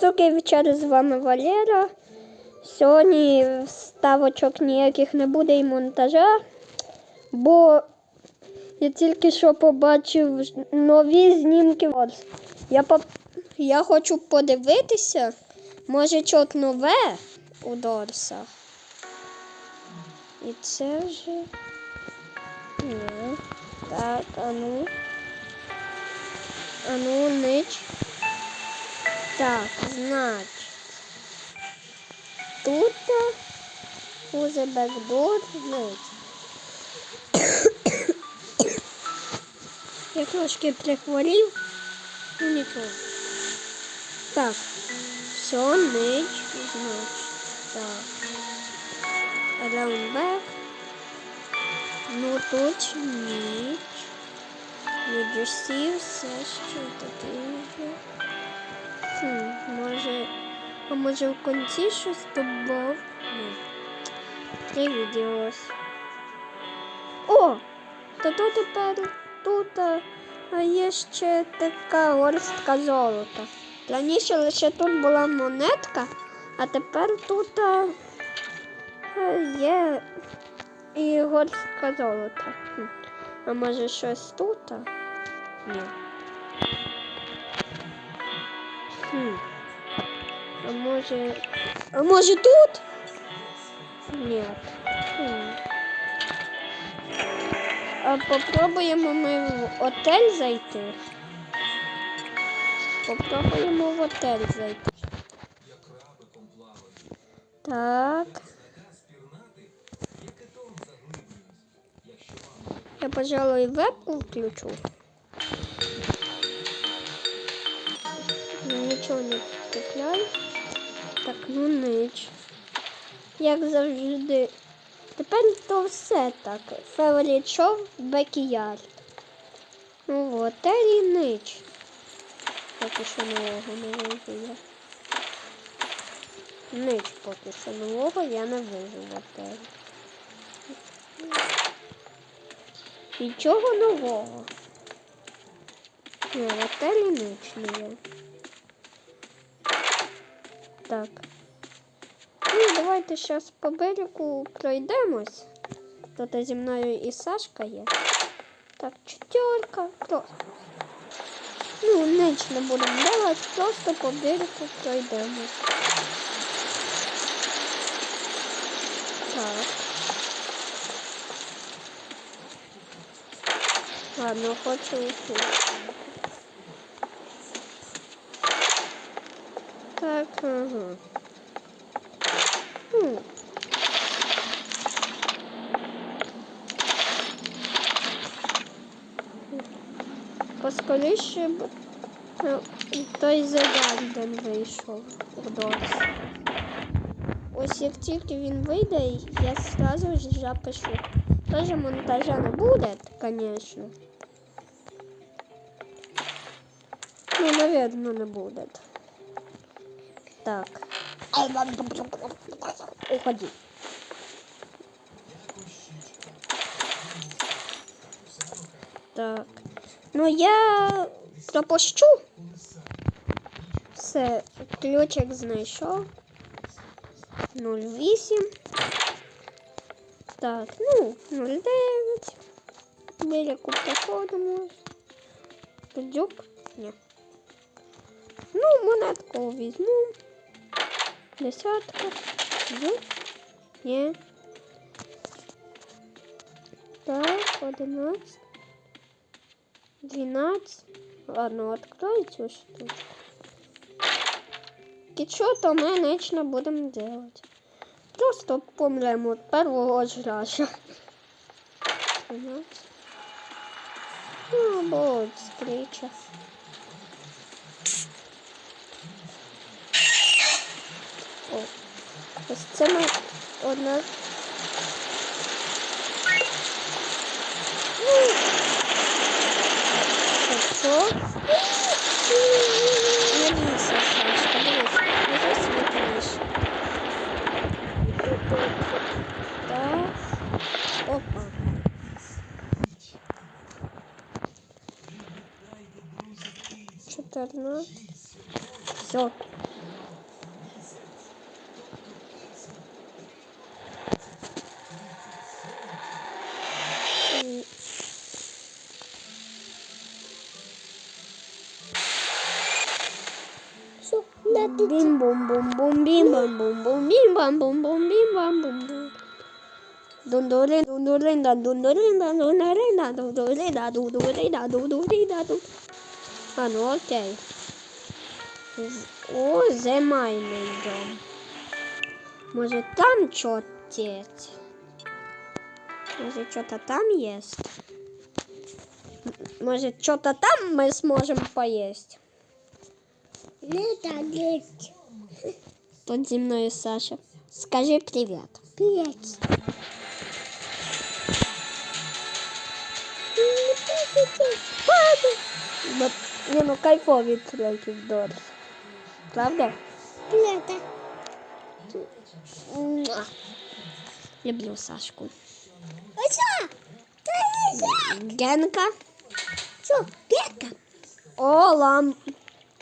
Цукий вечір з вами Валера. Сьогодні ставочок ніяких не буде і монтажа, бо я тільки що побачив нові знімки. Я, поп... я хочу подивитися, може щось нове у Дорса. І це вже. Ні. Так, а ну. А ну, нич. Так, значить. Тут уже бекдор нич. Я трошки прихворів. Ну нічого. Так. Все, нич, значить. Так. Back. Ну тут ніч. Відросів все ще таке. Хм, може. А може в кінці щось добав? Ні. Привіділось. О! Та тут тепер тут а, є ще така горстка золота. Раніше лише тут була монетка, а тепер тут є і горстка золота. А може щось тут? Ні. Хм. А може. А може тут? Ні. А попробуємо ми в отель зайти. Попробуємо в отель зайти. Так. Я, пожалуй, вебку включу. Нічого не купляю. Так, ну нич. Як завжди. Тепер то все так. Show Backyard. Ну, в отелі нич. Поки що нового не вижу я. Нич поки що нового я не вижу в отелі. Нічого нового. Ні, отелі ніч не є. Так. Ну, давайте зараз по берегу пройдемось. Тут зі мною і Сашка є. Так, чотирка. Просто. Ну, ніч не будемо делати, просто по берегу пройдемось. Так. Ладно, хочу уйти. Так, ага. Хм. Поскоріше б е, той The Garden вийшов у Дорс. Ось як тільки він вийде, я сразу ж запишу. Тоже монтажа не буде, конечно. Ну, наверное, не будет. Так. Уходи. Так. Ну я пропущу. Все, ключик знайшов. 08. Так, ну, 09. Біляку проходимо. Дюк? Ні. Ну, монетку візьму. Десятка. Дюк? Ні. Так, 11. 12. Ладно, открою цю штучку. І що то ми нічно будемо делать? Просто помремо від першого ж разу. Ну, або встреча. Ось це ми одна. Ну, так, що? Не бійся, Сашка, дивись, не засвітлиш. Так. Опа. Чотирнадцять. Все. Бім бум бум бум бім бам бум бум бім бам бум бум бім бам бум бум. Дундурин, дундурин, да дундурин, да дундурин, да дундурин, да дундурин, да дундурин, да ду. А, ну окей. О, земельний дом. Може там чотець? Може что-то там есть? М- Может что-то там мы сможем поесть? Не так есть. Тут зі мною Саша. Скажи привет. Пять. Ну, не, ну кайфові треки в Дорс. Правда? Пята. Муа. Люблю Сашку. А что? Ты Генка. Что? Пята. О, лам.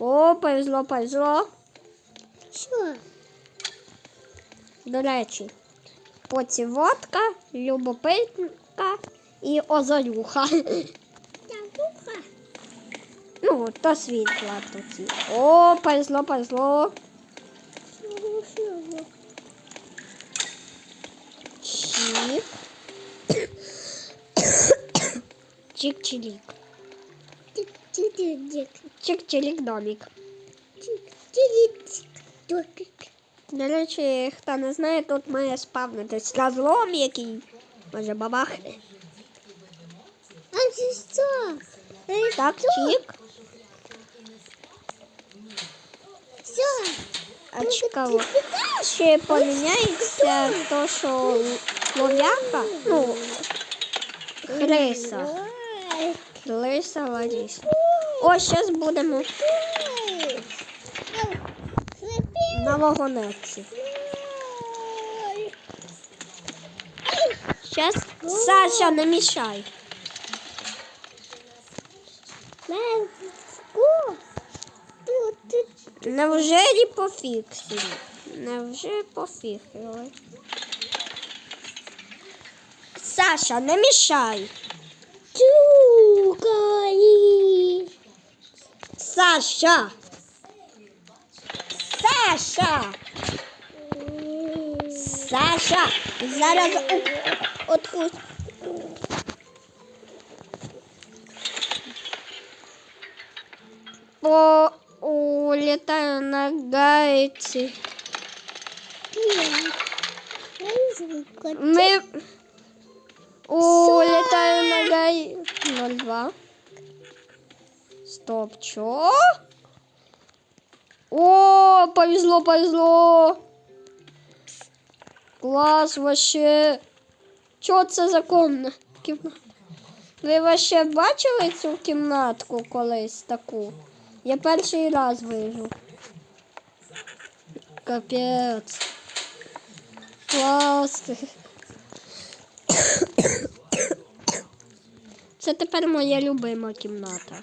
О, повезло, повезло. Что? До речі, поціводка, любопитка і озорюха. Табуха. Ну, то світла тоді. О, повезло, повезло. Чик. Чик-чилик. Тик. Тик. До речі, хто не знає, тут має спавнитись разлом який. Може бабах. А что? Э, Так, чик. Все. А цікаво. Ще поміняється то, що ловляка, ну, хриса. Хриса Ларіса. О, зараз будемо на вагонетці. Зараз Саша, не мішай. Невже пофіксили? Невже пофіксили? Саша, не мішай. Саша! Саша! Саша! Зараз у- откус. По улетаю на гайці. Ми улетаю на гай 02. Стоп, чо? О, повезло, повезло. Клас вообще. Чо це за комна? Ви вообще бачили цю кімнатку колись таку? Я перший раз вижу. Капець. Клас. Це тепер моя любима кімната.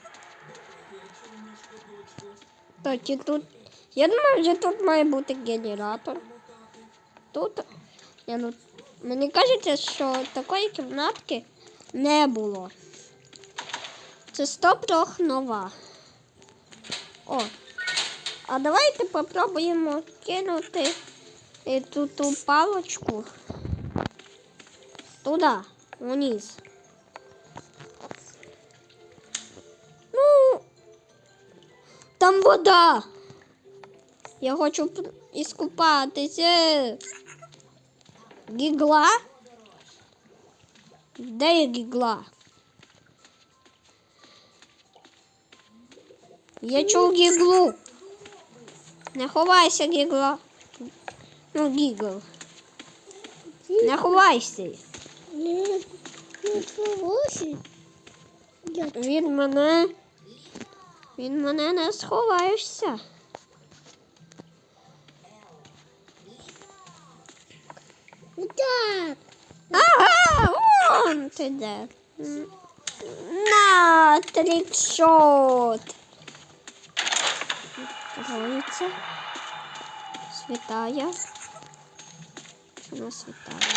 І тут. Я думаю, вже тут має бути генератор. Тут. Я, ну, мені кажеться, що такої кімнатки не було. Це стоп трох нова. О. А давайте попробуємо кинути ту ту палочку туди, вниз. Там вода. Я хочу п- іскупатися. Гігла? Де є гігла? Я чув гіглу. Не ховайся, гігла. Ну, гігл. Не ховайся. Не, не хороший. Я Він мене. Він мене не сховаєшся. так. Ага, вон ти де. На, трикшот. Троїться. Світає. Вона світає?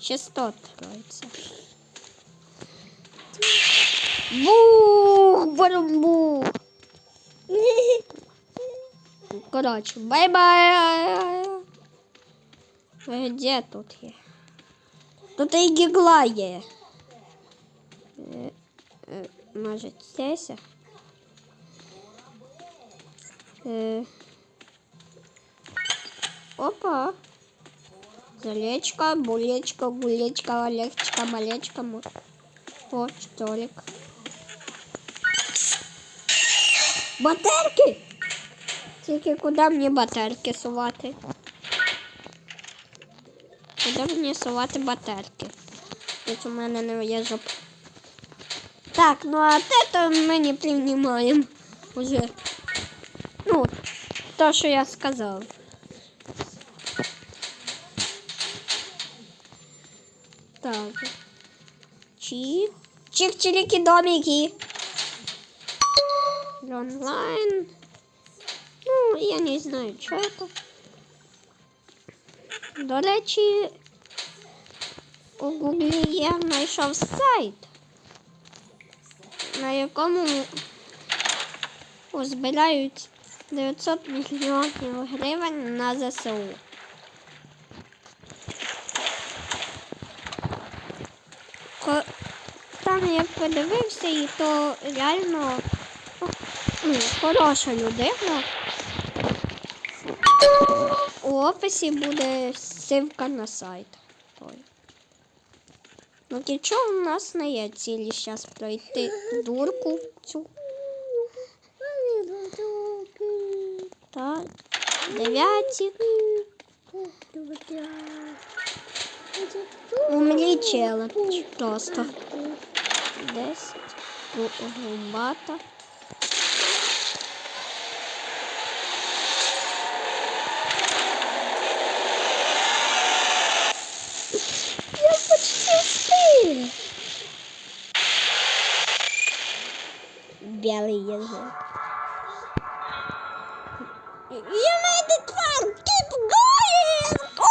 Частот троїться. Бух, барамбух. Коротше, бай-бай. Е, Де тут є? Тут і гігла є. Е, е, Може, здесь? Е, Опа. Залечка, булечка, гулечка, олечка, малечка. мо- О, столик. Батарки! Тільки куди мені батарки сувати? Куди мені сувати батарки? Тут у мене не є жоп. Так, ну а те то ми не приймаємо уже. Ну, то, що я сказав. Так. Чик. Чик-чирики домики. Онлайн. Ну, я не знаю, що це. До речі, у Гуглі я знайшов сайт, на якому збирають 900 мільйонів гривень на ЗСУ. Там я подивився, і то реально ну, хороша людина. У описі буде ссылка на сайт. Ну нічого у нас не є цілі зараз пройти дурку цю. Так, дев'ятик. Умрі просто. Десять. Гу- Губата. You made it fun! Keep going! О!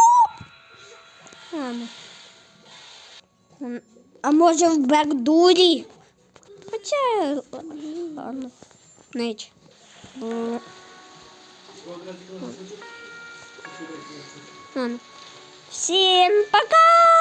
Ладно. А може в бекдурі? Хоча, ладно. Нич. Ладно. Всем пока!